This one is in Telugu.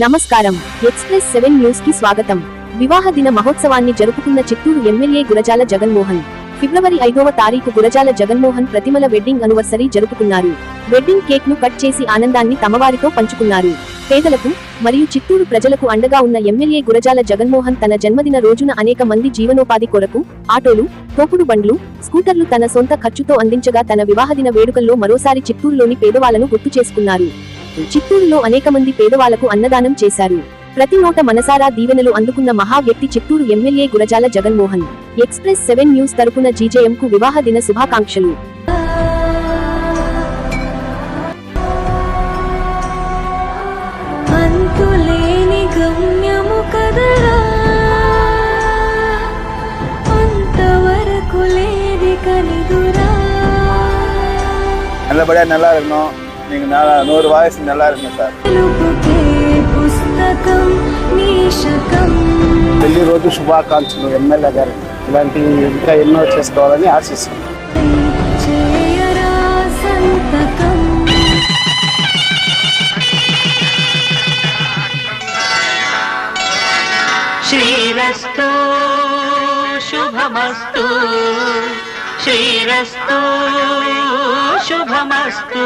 నమస్కారం. ఎక్స్ప్రెస్ సెవెన్ న్యూస్కి స్వాగతం. వివాహ దిన మహోత్సవాన్ని జరుపుకున్న చిత్తూరు ఎమ్మెల్యే గురజాల జగన్మోహన్. ఫిబ్రవరి ఐదవ తారీఖు గురజాల జగన్మోహన్ ప్రతిమల వెడ్డింగ్ అనివర్సరీ జరుపుకున్నారు. వెడ్డింగ్ కేక్ను కట్ చేసి ఆనందాన్ని తమవారితో పంచుకున్నారు. పేదలకు మరియు చిత్తూరు ప్రజలకు అండగా ఉన్న ఎమ్మెల్యే గురజాల జగన్మోహన్ తన జన్మదిన రోజున అనేక మంది జీవనోపాధి కొరకు ఆటోలు తోపుడు బండ్లు స్కూటర్లు తన సొంత ఖర్చుతో అందించగా తన వివాహదిన వేడుకల్లో మరోసారి చిత్తూరులోని పేదవాళ్ళను గుర్తు చేసుకున్నారు. చిత్తూరులో అనేక మంది పేదవాళ్లకు అన్నదానం చేశారు ప్రతి నోట మనసారా దీవెనలు అందుకున్న మహా వ్యక్తి Chittoor MLA Gurajala Jaganmohan express seven news తరపున జీజేఎం కు వివాహ దిన శుభాకాంక్షలు అంతులేని గమ్యము కదరా అంతవరకు లేది కనిదురా நல்லபடியாக நல்லா இருக்கணும் நீங்கள் நல்லா நூறு வயசு நல்லா இருக்கணும் சார் తెలుపుకే పుస్తకం నీశకం పెళ్లి రోజు శుభాకాంక్షలు ఎమ్మెల్యే గారు ఇలాంటి ఇంకా ఎన్నో చేసుకోవాలని ఆశిస్తున్నాను చేయరా సంతకం శ్రీరస్తు శుభమస్తు శ్రీరస్తు శుభమస్తు